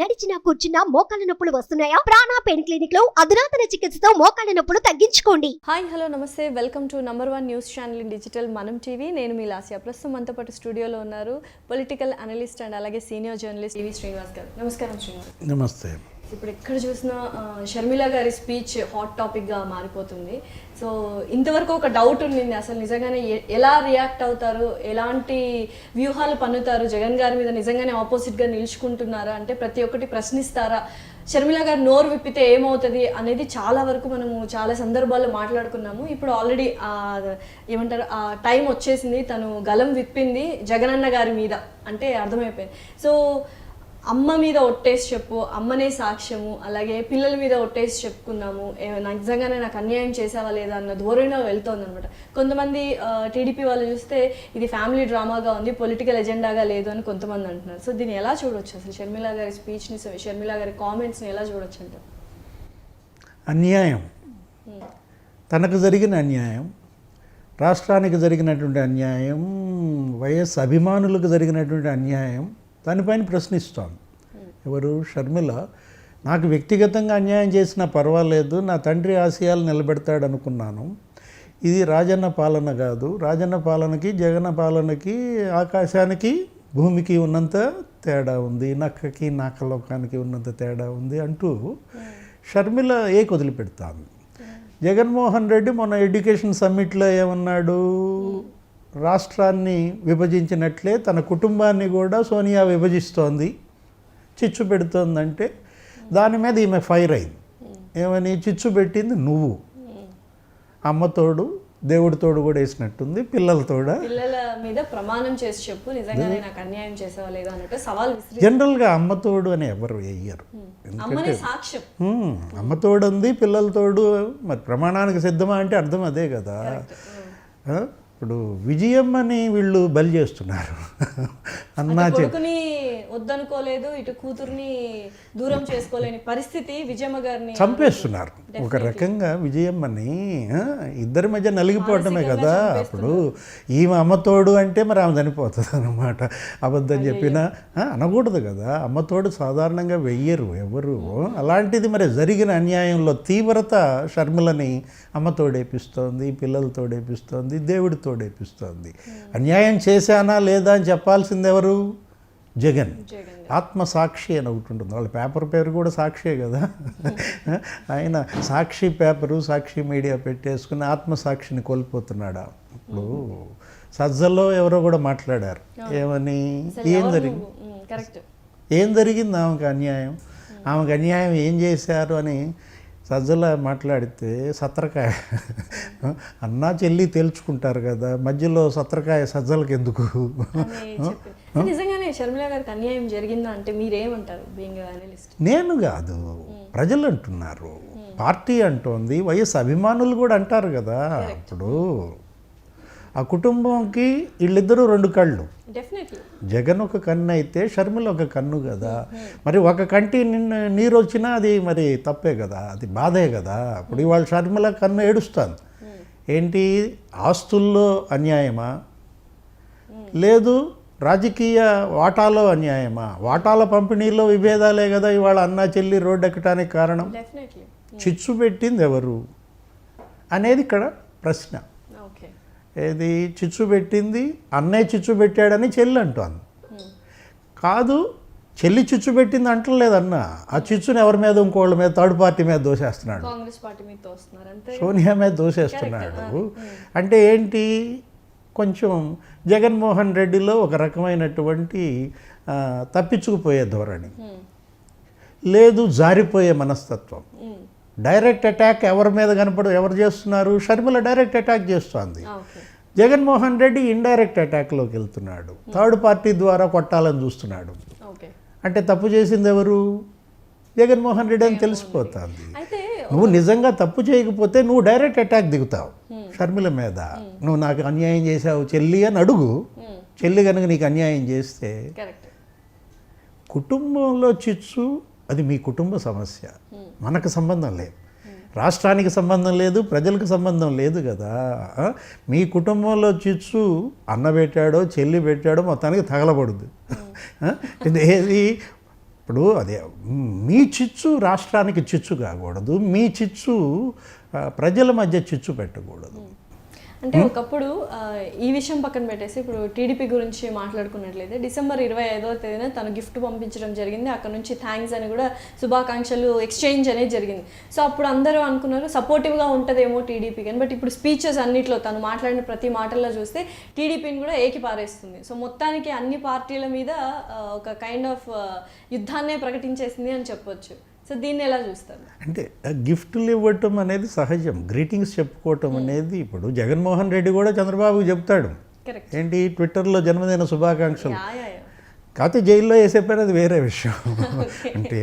నడిచినా కూర్చున్నా మోకాళ్ళ నొప్పులు వస్తున్నాయా? ప్రాణా పెయిన్ క్లినిక్లో అధునాతన చికిత్సతో మోకాళ్ళ నొప్పులు తగ్గించుకోండి. Hi hello namaste. Welcome to number one news channel in digital Manam TV. నేను మీ లాస్యా. ప్రస్తుతం మనతో పాటు స్టూడియోలో ఉన్నారు పొలిటికల్ అనలిస్ట్ అండ్ అలాగే senior journalist TV Srinivas garu. నమస్కారం శ్రీనివాస్. నమస్తే. ఇప్పుడు ఎక్కడ చూసినా షర్మిల గారి స్పీచ్ హాట్ టాపిక్గా మారిపోతుంది. సో ఇంతవరకు ఒక డౌట్ ఉండింది. అసలు నిజంగానే ఎలా రియాక్ట్ అవుతారు? ఎలాంటి వ్యూహాలు పన్నుతారు? జగన్ గారి మీద నిజంగానే ఆపోజిట్గా నిలుచుకుంటున్నారా? అంటే ప్రతి ఒక్కటి ప్రశ్నిస్తారా? షర్మిల గారు నోరు విప్పితే ఏమవుతుంది అనేది చాలా వరకు మనము చాలా సందర్భాల్లో మాట్లాడుకున్నాము. ఇప్పుడు ఆల్రెడీ ఏమంటారు ఆ టైం వచ్చేసింది. తను గలం విప్పింది జగనన్న గారి మీద. అంటే అర్థమైపోయింది. సో అమ్మ మీద ఒట్టేసి చెప్పు అమ్మనే సాక్ష్యము అలాగే పిల్లల మీద ఒట్టేసి చెప్పుకున్నాము నిజంగానే నాకు అన్యాయం చేసావా లేదా అన్న ధోరణిలో వెళ్తోంది అనమాట కొంతమంది టీడీపీ వాళ్ళు చూస్తే ఇది ఫ్యామిలీ డ్రామాగా ఉంది పొలిటికల్ ఎజెండాగా లేదు అని కొంతమంది అంటున్నారు. సో దీన్ని ఎలా చూడొచ్చు అసలు? షర్మిల గారి స్పీచ్ని షర్మిల గారి కామెంట్స్ని ఎలా చూడొచ్చు అంటారు? అన్యాయం. తనకు జరిగిన అన్యాయం రాష్ట్రానికి జరిగినటువంటి అన్యాయం వైఎస్ అభిమానులకు జరిగినటువంటి అన్యాయం దానిపైన ప్రశ్నిస్తోంది ఎవరు? షర్మిల. నాకు వ్యక్తిగతంగా అన్యాయం చేసినా పర్వాలేదు నా తండ్రి ఆశయాలు నిలబెడతాడు అనుకున్నాను ఇది రాజన్న పాలన కాదు. రాజన్న పాలనకి జగన్న పాలనకి ఆకాశానికి భూమికి ఉన్నంత తేడా ఉంది. నక్కకి నాకలోకానికి ఉన్నంత తేడా ఉంది అంటూ షర్మిల ఏ వదిలిపెడతాను జగన్మోహన్ రెడ్డి మొన్న ఎడ్యుకేషన్ సమ్మిట్లో ఏమన్నాడు? రాష్ట్రాన్ని విభజించినట్లే తన కుటుంబాన్ని కూడా సోనియా విభజిస్తోంది చిచ్చు పెడుతోందంటే దాని మీద ఈమె ఫైర్ అయింది. ఏమని? చిచ్చు పెట్టింది నువ్వు. అమ్మతోడు దేవుడితోడు కూడా వేసినట్టుంది పిల్లలతోడ పిల్లల మీద ప్రమాణం చేసి చెప్పు నిజంగానే నాకు అన్యాయం చేసావా లేదా అన్నట్టు సవాల్ జనరల్గా అమ్మతోడు అని ఎవరు వేయరు. హ్మ్, అమ్మతోడు ఉంది పిల్లలతోడు మరి ప్రమాణానికి సిద్ధమా అంటే అర్థం అదే కదా? ఇప్పుడు విజయం అని వీళ్ళు బలి చేస్తున్నారు. అన్నా వద్దనుకోలేదు ఇటు కూతుర్ని దూరం చేసుకోలేని పరిస్థితి విజయమ్మ గారిని చంపేస్తున్నారు. ఒక రకంగా విజయమ్మని ఇద్దరి మధ్య నలిగిపోవటమే కదా అప్పుడు. ఈమె అమ్మతోడు అంటే మరి ఆమె చనిపోతుంది అనమాట అబద్ధం చెప్పినా అనకూడదు కదా. అమ్మతోడు సాధారణంగా వెయ్యరు ఎవరు. అలాంటిది మరి జరిగిన అన్యాయంలో తీవ్రత షర్మిలని అమ్మతోడేపిస్తోంది పిల్లలతోడేపిస్తోంది దేవుడితోడేపిస్తోంది అన్యాయం చేశానా లేదా అని చెప్పాల్సింది ఎవరు జగన్. జగన్. ఆత్మసాక్షి అని ఒకటి ఉంటుంది. వాళ్ళ పేపర్ పేరు కూడా సాక్షే కదా. ఆయన సాక్షి పేపరు సాక్షి మీడియా పెట్టేసుకుని ఆత్మసాక్షిని కోల్పోతున్నాడా? ఇప్పుడు సజ్జల్లో ఎవరో కూడా మాట్లాడారు. ఏమని? ఏం జరిగింది? ఏం జరిగింది ఆమెకు అన్యాయం? ఆమెకు అన్యాయం ఏం చేశారు అని సజ్జల మాట్లాడితే సత్రకాయ. అన్నా చెల్లి తేల్చుకుంటారు కదా మధ్యలో సత్రకాయ సజ్జలకి ఎందుకు నిజంగానే షర్మిల గారికి అన్యాయం జరిగిందా అంటే మీరేమంటారు? నేను కాదు ప్రజలు అంటున్నారు పార్టీ అంటోంది వైఎస్ అభిమానులు కూడా అంటారు కదా. ఇప్పుడు ఆ కుటుంబంకి వీళ్ళిద్దరూ రెండు కళ్ళు. జగన్ ఒక కన్ను అయితే షర్మిల ఒక కన్ను కదా. మరి ఒక కంటి నిన్న నీరు వచ్చినా అది మరి తప్పే కదా అది బాధే కదా. ఇప్పుడు ఇవాళ షర్మిల కన్ను ఏడుస్తాను ఏంటి? ఆస్తుల్లో అన్యాయమా? లేదు రాజకీయ వాటాలో అన్యాయమా? వాటాల పంపిణీలో విభేదాలే కదా ఇవాళ అన్నా చెల్లి రోడ్డు ఎక్కడానికి కారణం చిచ్చు పెట్టింది ఎవరు? అనేది ఇక్కడ ప్రశ్న. ఏది? చిచ్చు పెట్టింది అన్నయ్య చిచ్చు పెట్టాడని చెల్లి అంటాను కాదు చెల్లి చిచ్చు పెట్టింది అంటలేదు అన్న. ఆ చిచ్చుని ఎవరి మీద ఇంకోళ్ళ మీద థర్డ్ పార్టీ మీద దోసేస్తున్నాడు సోనియా మీద దోసేస్తున్నాడు అంటే ఏంటి? కొంచెం జగన్మోహన్ రెడ్డిలో ఒక రకమైనటువంటి తప్పించుకుపోయే ధోరణి. లేదు జారిపోయే మనస్తత్వం. డైరెక్ట్ అటాక్ ఎవరి మీద కనపడు ఎవరు చేస్తున్నారు? షర్మిల డైరెక్ట్ అటాక్ చేస్తోంది. జగన్మోహన్ రెడ్డి ఇండైరెక్ట్ అటాక్లోకి వెళ్తున్నాడు. థర్డ్ పార్టీ ద్వారా కొట్టాలని చూస్తున్నాడు. అంటే తప్పు చేసింది ఎవరు? జగన్మోహన్ రెడ్డి అని తెలిసిపోతుంది. నువ్వు నిజంగా తప్పు చేయకపోతే నువ్వు డైరెక్ట్ అటాక్ దిగుతావు. షర్మిల మీద. నువ్వు నాకు అన్యాయం చేసావు చెల్లి అని అడుగు. చెల్లి కనుక నీకు అన్యాయం చేస్తే కుటుంబంలో చిచ్చు అది మీ కుటుంబ సమస్య. మనకు సంబంధం లేదు. రాష్ట్రానికి సంబంధం లేదు ప్రజలకు సంబంధం లేదు కదా. మీ కుటుంబంలో చిచ్చు అన్న పెట్టాడో చెల్లి పెట్టాడో మొత్తానికి తగలబడుద్ది. ఏది? ఇప్పుడు అదే మీ చిచ్చు రాష్ట్రానికి చిచ్చు కాకూడదు మీ చిచ్చు ప్రజల మధ్య చిచ్చు పెట్టకూడదు. అంటే ఒకప్పుడు ఆ, ఈ విషయం పక్కన పెట్టేసి ఇప్పుడు టీడీపీ గురించి మాట్లాడుకున్నట్లయితే డిసెంబర్ ఇరవై ఐదవ తేదీన తను గిఫ్ట్ పంపించడం జరిగింది. అక్కడ నుంచి థ్యాంక్స్ అని కూడా శుభాకాంక్షలు ఎక్స్చేంజ్ అనేది జరిగింది. సో అప్పుడు అందరూ అనుకున్నారు సపోర్టివ్గా ఉంటుందేమో టీడీపీకి అని బట్ ఇప్పుడు స్పీచెస్ అన్నిట్లో తను మాట్లాడిన ప్రతి మాటల్లో చూస్తే టీడీపీని కూడా ఏకి పారేస్తుంది. సో మొత్తానికి అన్ని పార్టీల మీద ఒక కైండ్ ఆఫ్ యుద్ధాన్నే ప్రకటించేసింది అని చెప్పొచ్చు. సో దీన్ని ఎలా చూస్తారు? అంటే గిఫ్ట్లు ఇవ్వటం అనేది సహజం. గ్రీటింగ్స్ చెప్పుకోవటం అనేది ఇప్పుడు జగన్మోహన్ రెడ్డి కూడా చంద్రబాబుకి చెప్తాడు. ఏంటి? ట్విట్టర్లో జన్మదిన శుభాకాంక్షలు. కాకపోతే జైల్లో వేసేపోయిన అది వేరే విషయం. అంటే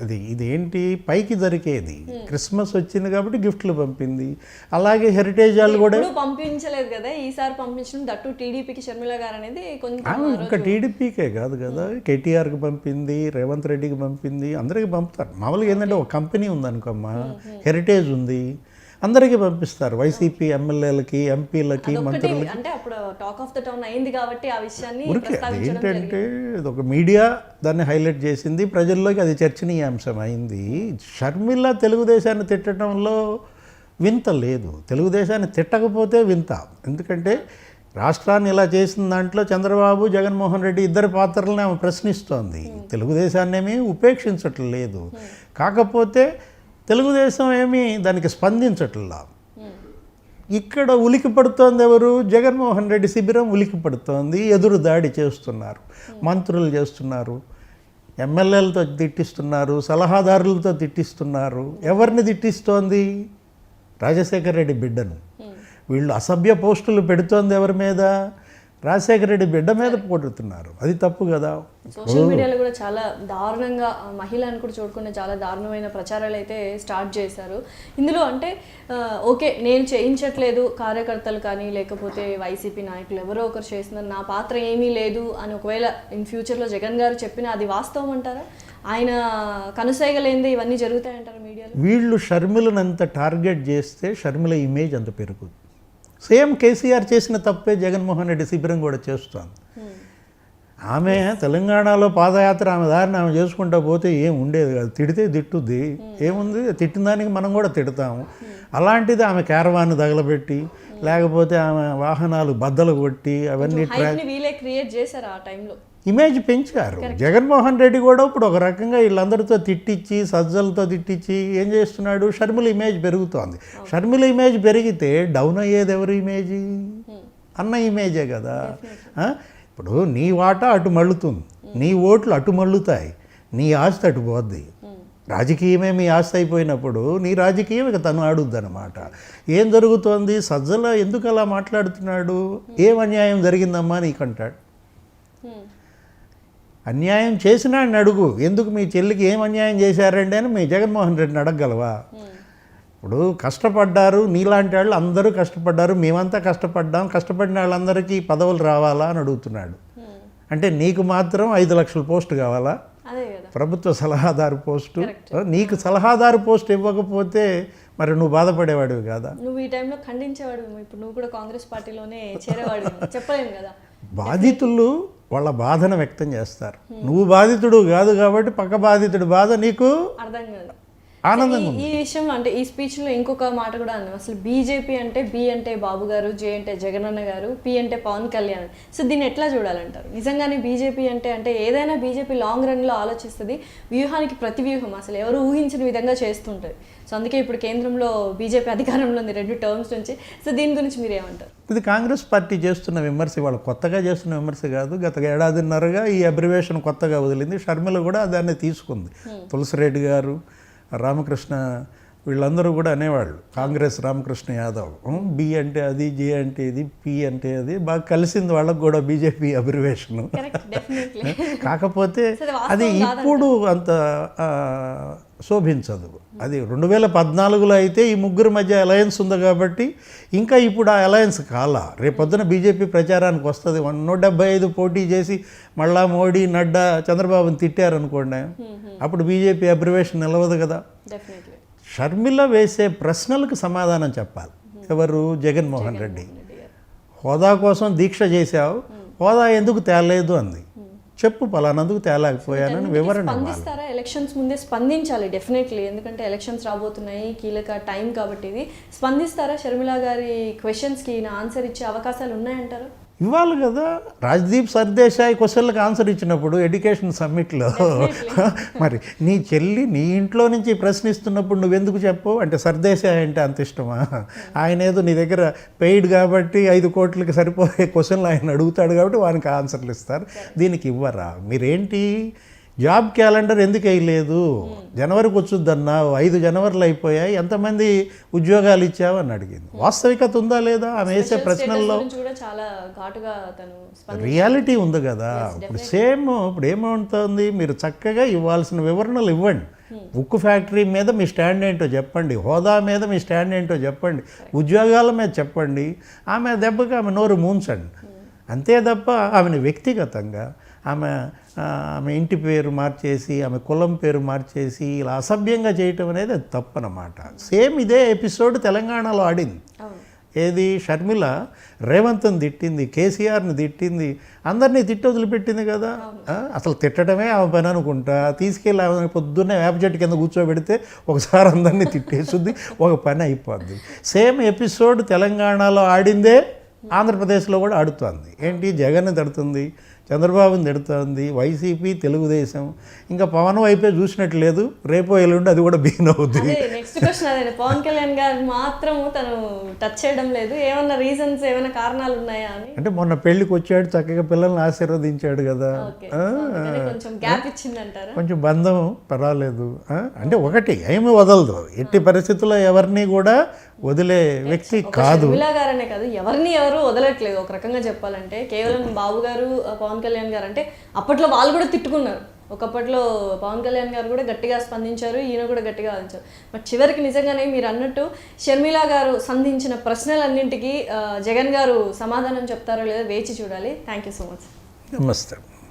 అది ఇదేంటి? పైకి దొరికేది. క్రిస్మస్ వచ్చింది కాబట్టి గిఫ్ట్లు పంపింది. అలాగే హెరిటేజ్ వాళ్ళు కూడా పంపించలేదు కదా? ఈసారి పంపించడం దట్టు టీడీపీకి షర్మిల గారు అనేది కొంచెం ఇంకా టీడీపీకే కాదు కదా? కేటీఆర్కి పంపింది రేవంత్ రెడ్డికి పంపింది అందరికీ పంపుతారు. మామూలుగా ఏంటంటే ఒక కంపెనీ ఉందనుకోమ్మా. హెరిటేజ్ ఉంది. అందరికీ పంపిస్తారు. వైసీపీ ఎమ్మెల్యేలకి ఎంపీలకి మంత్రులకి. అంటే అప్పుడు టాక్ ఆఫ్ ద టౌన్ అయింది కాబట్టి ఆ విషయాన్ని ఏంటంటే ఇది ఒక మీడియా దాన్ని హైలైట్ చేసింది. ప్రజల్లోకి అది చర్చనీయాంశం అయింది. షర్మిల తెలుగుదేశాన్ని తిట్టడంలో వింత లేదు. తెలుగుదేశాన్ని తిట్టకపోతే వింత. ఎందుకంటే రాష్ట్రాన్ని ఇలా చేసిన దాంట్లో చంద్రబాబు జగన్మోహన్ రెడ్డి ఇద్దరి పాత్రలను ఆమె ప్రశ్నిస్తోంది. తెలుగుదేశాన్ని ఏమీ ఉపేక్షించటం లేదు కాకపోతే తెలుగుదేశం ఏమీ దానికి స్పందించట్లా. ఇక్కడ ఉలికి పడుతోంది ఎవరు? జగన్మోహన్ రెడ్డి శిబిరం ఉలికి పడుతోంది ఎదురు దాడి చేస్తున్నారు మంత్రులు చేస్తున్నారు ఎమ్మెల్యేలతో తిట్టిస్తున్నారు సలహాదారులతో తిట్టిస్తున్నారు. ఎవరిని తిట్టిస్తోంది? రాజశేఖర రెడ్డి బిడ్డను. వీళ్ళు అసభ్య పోస్టులు పెడుతోంది ఎవరి మీద? రాజశేఖర రెడ్డి బిడ్డ మీద పోడుతున్నారు అది తప్పు కదా? సోషల్ మీడియాలో కూడా చాలా దారుణంగా ఆ, మహిళ అని కూడా చూడకుండా చాలా దారుణమైన ప్రచారాలు అయితే స్టార్ట్ చేశారు. ఇందులో అంటే ఓకే నేను చేయించట్లేదు కార్యకర్తలు కానీ లేకపోతే వైసీపీ నాయకులు ఎవరో ఒకరు చేస్తున్నారు. నా పాత్ర ఏమీ లేదు అని ఒకవేళ ఇన్ ఫ్యూచర్లో జగన్ గారు చెప్పినా అది వాస్తవం అంటారా? ఆయన కనుసైగలేంది ఇవన్నీ జరుగుతాయంటారా మీడియాలో? వీళ్ళు షర్మిలను అంత టార్గెట్ చేస్తే షర్మిల ఇమేజ్ అంత పెరుగుతుంది సేమ్ కేసీఆర్ చేసిన తప్పే జగన్మోహన్ రెడ్డి శిబిరం కూడా చేస్తోంది. ఆమె తెలంగాణలో పాదయాత్ర ఆమె దారిని ఆమె చేసుకుంటా పోతే ఏం ఉండేది కాదు. తిడితే తిట్టుద్ది. ఏముంది? తిట్టిన దానికి మనం కూడా తిడతాము. అలాంటిది ఆమె క్యారవాన్ని తగలబెట్టి లేకపోతే ఆమె వాహనాలు బద్దలు కొట్టి అవన్నీ వీలే క్రియేట్ చేశారు ఆ టైంలో ఇమేజ్ పెంచారు. జగన్మోహన్ రెడ్డి కూడా ఇప్పుడు ఒక రకంగా వీళ్ళందరితో తిట్టించి సజ్జలతో తిట్టించి ఏం చేస్తున్నాడు? షర్మిల ఇమేజ్ పెరుగుతోంది. షర్మిల ఇమేజ్ పెరిగితే డౌన్ అయ్యేది ఎవరి ఇమేజ్? అన్న ఇమేజే కదా? ఇప్పుడు నీ వాటా అటు మళ్ళుతుంది. నీ ఓట్లు అటు మళ్ళుతాయి. నీ ఆస్తి అటు పోద్ది. రాజకీయమే మీ ఆస్తి అయిపోయినప్పుడు నీ రాజకీయం ఇక తను ఆడుద్ది అనమాట ఏం జరుగుతోంది? సజ్జల ఎందుకు అలా మాట్లాడుతున్నాడు ఏం అన్యాయం జరిగిందమ్మా నీకంటాడు? అన్యాయం చేసినా అని అడుగు. ఎందుకు మీ చెల్లికి ఏం అన్యాయం చేశారండి అని మీ జగన్మోహన్ రెడ్డిని అడగగలవా? ఇప్పుడు కష్టపడ్డారు నీలాంటి వాళ్ళు అందరూ కష్టపడ్డారు మేమంతా కష్టపడ్డాం కష్టపడిన వాళ్ళందరికీ పదవులు రావాలా అని అడుగుతున్నాడు. అంటే నీకు మాత్రం ఐదు లక్షల పోస్ట్ కావాలా? ప్రభుత్వ సలహాదారు పోస్టు. నీకు సలహాదారు పోస్ట్ ఇవ్వకపోతే మరి నువ్వు బాధపడేవాడివి కాదా? నువ్వు ఈ టైంలో ఖండించేవాడు ఇప్పుడు నువ్వు కూడా కాంగ్రెస్ పార్టీలోనే చేరేవాడు చెప్పలేము కదా. బాధితులు వాళ్ళ బాధను వ్యక్తం చేస్తారు. నువ్వు బాధితుడు కాదు కాబట్టి పక్క బాధితుడి బాధ నీకు అర్థం కాదు. ఆనందంగా ఈ- విషయంలో అంటే ఈ స్పీచ్లో ఇంకొక మాట కూడా అన్నాం అసలు బీజేపీ అంటే బి అంటే బాబు గారు జే అంటే జగనన్న గారు పి అంటే పవన్ కళ్యాణ్. సో దీన్ని ఎట్లా చూడాలంటారు? నిజంగానే బీజేపీ అంటే అంటే ఏదైనా బీజేపీ లాంగ్ రన్లో ఆలోచిస్తుంది వ్యూహానికి ప్రతి వ్యూహం. అసలు ఎవరు ఊహించిన విధంగా చేస్తుంటుంది. సో అందుకే ఇప్పుడు కేంద్రంలో బీజేపీ అధికారంలో ఉంది రెండు టర్మ్స్ నుంచి. సో దీని గురించి మీరు ఏమంటారు ఇది కాంగ్రెస్ పార్టీ చేస్తున్న విమర్శ వాళ్ళు కొత్తగా చేస్తున్న విమర్శ కాదు. గత ఏడాదిన్నరగా ఈ అబ్రివేషన్ కొత్తగా వదిలింది. షర్మిల కూడా దాన్ని తీసుకుంది. తులసిరెడ్డి గారు రామకృష్ణ వీళ్ళందరూ కూడా అనేవాళ్ళు. కాంగ్రెస్ రామకృష్ణ యాదవ్. బి అంటే అది జే అంటే ఇది పి అంటే అది బాగా కలిసింది వాళ్ళకు కూడా బీజేపీ అబ్రివేషన్ కాకపోతే అది ఇప్పుడు అంత శోభించదు. అది రెండు వేల పద్నాలుగులో అయితే ఈ ముగ్గురు మధ్య అలయన్స్ ఉంది కాబట్టి ఇంకా ఇప్పుడు ఆ అలయన్స్ కాల. రేపొద్దున బీజేపీ ప్రచారానికి వస్తుంది. వన్ నూట డెబ్బై ఐదు పోటీ చేసి మళ్ళా మోడీ నడ్డా చంద్రబాబుని తిట్టారనుకోండి. అప్పుడు బీజేపీ అబ్రివేషన్ నిలవదు కదా. షర్మిల వేసే ప్రశ్నలకు సమాధానం చెప్పాలి. ఎవరు? జగన్మోహన్ రెడ్డి. హోదా కోసం దీక్ష చేశావు. హోదా ఎందుకు తేలేదు అంది. చెప్పు పలానందుకు తేలేకపోయానని వివరణ స్పందిస్తారా? ఎలక్షన్స్ ముందే స్పందించాలి డెఫినెట్లీ ఎందుకంటే ఎలక్షన్స్ రాబోతున్నాయి కీలక టైం కాబట్టి ఇది. స్పందిస్తారా? షర్మిల గారి క్వశ్చన్స్కి ఈయన ఆన్సర్ ఇచ్చే అవకాశాలు ఉన్నాయంటారు? ఇవ్వాలి కదా రాజ్దీప్ సర్దేశాయ్ క్వశ్చన్లకు ఆన్సర్ ఇచ్చినప్పుడు ఎడ్యుకేషన్ సమ్మిట్లో. మరి నీ చెల్లి నీ ఇంట్లో నుంచి ప్రశ్నిస్తున్నప్పుడు నువ్వెందుకు చెప్పు అంటే సర్దేశాయ్ అంటే అంత ఇష్టమా? ఆయన ఏదో నీ దగ్గర పెయిడ్ కాబట్టి ఐదు కోట్లకి సరిపోయే క్వశ్చన్లు ఆయన అడుగుతాడు కాబట్టి వానికి ఆన్సర్లు ఇస్తారు. దీనికి ఇవ్వరా? మీరేంటి? జాబ్ క్యాలెండర్ ఎందుకు వేయలేదు? జనవరికి వచ్చుద్దన్నావు ఐదు జనవరిలు అయిపోయాయి ఎంతమంది ఉద్యోగాలు ఇచ్చావు అని అడిగింది. వాస్తవికత ఉందా లేదా ఆమె వేసే ప్రశ్నల్లో? రియాలిటీ ఉంది కదా. ఇప్పుడు సేమ్ ఇప్పుడు ఏమవుతుంది? మీరు చక్కగా ఇవ్వాల్సిన వివరణలు ఇవ్వండి. ఉక్కు ఫ్యాక్టరీ మీద మీ స్టాండ్ ఏంటో చెప్పండి. హోదా మీద మీ స్టాండ్ ఏంటో చెప్పండి. ఉద్యోగాల మీద చెప్పండి. ఆమె దెబ్బకి ఆమె నోరు మూంచండి. అంతే తప్ప ఆమెను వ్యక్తిగతంగా ఆమె ఆమె ఇంటి పేరు మార్చేసి ఆమె కులం పేరు మార్చేసి ఇలా అసభ్యంగా చేయటం అనేది అది తప్పనమాట. సేమ్ ఇదే ఎపిసోడ్ తెలంగాణలో ఆడింది. ఏది? షర్మిల రేవంత్ని తిట్టింది కేసీఆర్ని తిట్టింది అందరినీ తిట్టి వదిలిపెట్టింది కదా. అసలు తిట్టడమే ఆమె పని అనుకుంటా. తీసుకెళ్ళి ఆమె పొద్దున్నే వేప చెట్టు కింద కూర్చోబెడితే ఒకసారి అందరినీ తిట్టేస్తుంది ఒక పని అయిపోద్ది. సేమ్ ఎపిసోడ్ తెలంగాణలో ఆడిందే ఆంధ్రప్రదేశ్లో కూడా ఆడుతోంది. ఏంటి? జగన్ తిడుతుంది చంద్రబాబుని తిడుతోంది వైసీపీ తెలుగుదేశం. ఇంకా పవన్ వైపే చూసినట్టు లేదు. రేపో ఎల్లుండి అది కూడా బీన్ అవుద్ది. అదే నెక్స్ట్ క్వశ్చన్ అదే. పవన్ కళ్యాణ్ గారు మాత్రము తను టచ్ చేయడం లేదు. ఏమన్నా రీజన్స్ ఏమైనా కారణాలు ఉన్నాయా అని? అంటే మొన్న పెళ్ళికి వచ్చాడు చక్కగా పిల్లల్ని ఆశీర్వదించాడు కదా. కొంచెం గ్యాప్ ఇచ్చిందంటారా? కొంచెం బంధం పర్వాలేదు. అంటే ఒకటి ఏమి వదలదు. ఎట్టి పరిస్థితుల్లో ఎవరిని కూడా వదిలే వ్యక్తి కాదు. షర్మిల గారనే కాదు ఎవరిని ఎవరు వదలట్లేదు. ఒక రకంగా చెప్పాలంటే కేవలం బాబు గారు పవన్ కళ్యాణ్ గారు అంటే అప్పట్లో వాళ్ళు కూడా తిట్టుకున్నారు. ఒకప్పట్లో పవన్ కళ్యాణ్ గారు కూడా గట్టిగా స్పందించారు ఈయన కూడా గట్టిగా వాదించారు బట్ చివరికి నిజంగానే మీరు అన్నట్టు షర్మిల గారు సంధించిన ప్రశ్నలన్నింటికీ జగన్ గారు సమాధానం చెప్తారో లేదో వేచి చూడాలి. థ్యాంక్ యూ సో మచ్ నమస్తే.